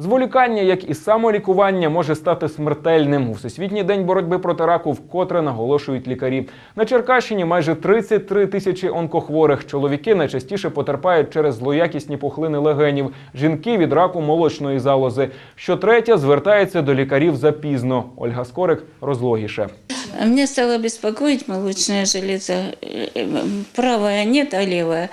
Зволікання, як і самолікування, може стати смертельним. У всесвітній день боротьби проти раку вкотре наголошують лікарі. На Черкащині майже 33 тисячі онкохворих. Чоловіки найчастіше потерпають через злоякісні пухлини легенів. Жінки від раку молочної залози. Щотретя звертається до лікарів запізно. Ольга Скорик розлогіше. А Меня стало беспокоить молочная железа. Э, э, Правая нет, а левая.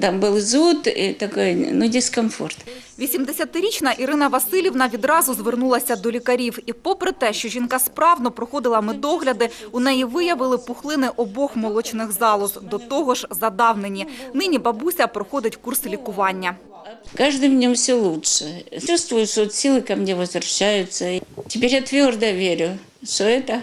Там был зуд и такой, ну, дискомфорт. 80-річна Ірина Васильівна відразу звернулася до лікарів. І попри те, що жінка справно проходила медогляди, у неї виявили пухлини обох молочних залоз, до того ж задавнені. Нині бабуся проходить курс лікування. Каждым днем все лучше. Чувствую, что силы ко мне возвращаются. Теперь я твердо верю, что это ну,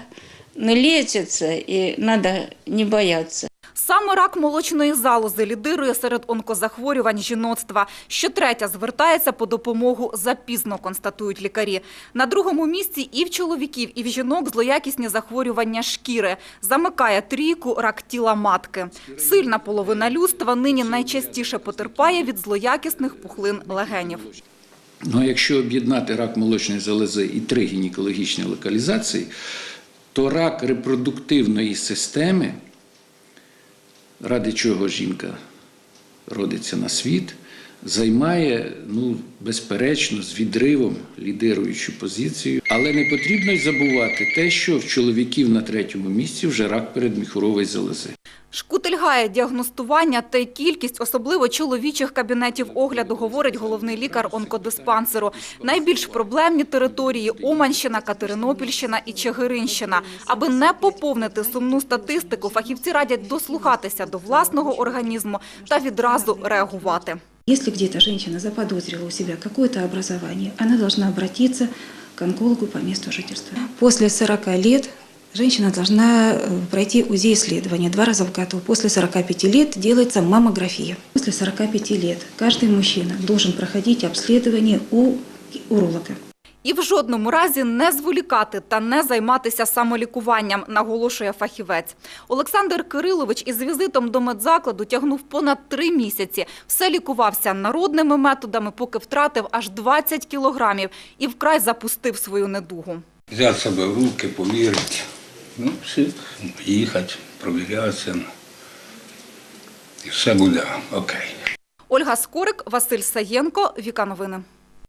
лечится и надо не бояться. Саме рак молочної залози лідирує серед онкозахворювань жіноцтва. Щотретя звертається по допомогу запізно, констатують лікарі. На другому місці і в чоловіків, і в жінок злоякісні захворювання шкіри. Замикає трійку рак тіла матки. Сильна половина людства нині найчастіше потерпає від злоякісних пухлин легенів. Ну, якщо об'єднати рак молочної залози і три гінекологічні локалізації, то рак репродуктивної системи, ради чого жінка родиться на світ, займає, ну, безперечно, з відривом лідируючу позицію. Але не потрібно й забувати те, що в чоловіків на третьому місці вже рак передміхурової залози. Шкутильгає діагностування та кількість, особливо чоловічих кабінетів огляду, говорить головний лікар онкодиспансеру. Найбільш проблемні території – Уманщина, Катеринопільщина і Чигиринщина. Аби не поповнити сумну статистику, фахівці радять дослухатися до власного організму та відразу реагувати. Если где-то женщина заподозрила у себя какое-то образование, она должна обратиться к онкологу по месту жительства. После 40 лет женщина должна э, пройти УЗИ-исследование два раза в году. После 45 лет делается маммография. После 45 лет каждый мужчина должен проходить обследование у уролога. І в жодному разі не зволікати та не займатися самолікуванням, наголошує фахівець. Олександр Кирилович із візитом до медзакладу тягнув понад три місяці. Все лікувався народними методами, поки втратив аж 20 кілограмів і вкрай запустив свою недугу. взяти себе в руки, повірити. Ну, все, їхати, провірятися. І все буде окей. Ольга Скорик, Василь Саєнко, Віка Новини.